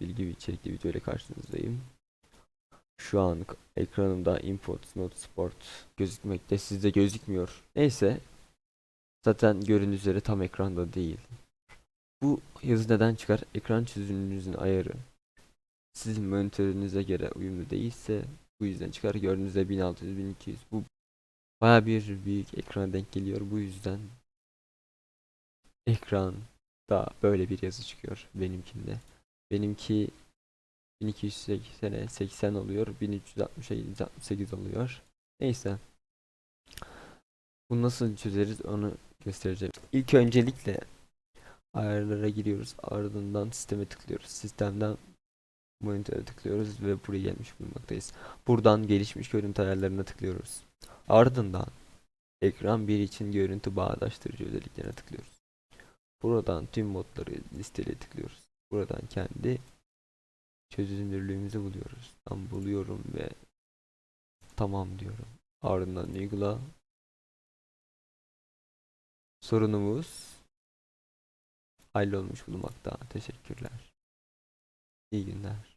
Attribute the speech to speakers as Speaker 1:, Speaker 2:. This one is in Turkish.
Speaker 1: bilgi ve içerikli video ile karşınızdayım. Şu an ekranımda import not sport gözükmekte sizde gözükmüyor. Neyse zaten göründüğü üzere tam ekranda değil. Bu yazı neden çıkar? Ekran çözünürlüğünüzün ayarı sizin monitörünüze göre uyumlu değilse bu yüzden çıkar. Gördüğünüzde 1600 1200 bu baya bir büyük ekrana denk geliyor. Bu yüzden ekranda böyle bir yazı çıkıyor benimkinde. Benimki 1280'e 80 oluyor. 1360'a 168 oluyor. Neyse. Bunu nasıl çözeriz onu göstereceğim. İlk öncelikle ayarlara giriyoruz. Ardından sisteme tıklıyoruz. Sistemden monitöre tıklıyoruz ve buraya gelmiş bulunmaktayız. Buradan gelişmiş görüntü ayarlarına tıklıyoruz. Ardından ekran 1 için görüntü bağdaştırıcı özelliklerine tıklıyoruz. Buradan tüm modları listeye tıklıyoruz. Buradan kendi çözünürlüğümüzü buluyoruz. Ben buluyorum ve tamam diyorum. Ardından uygula. Sorunumuz hallolmuş bulunmakta. Teşekkürler. İyi günler.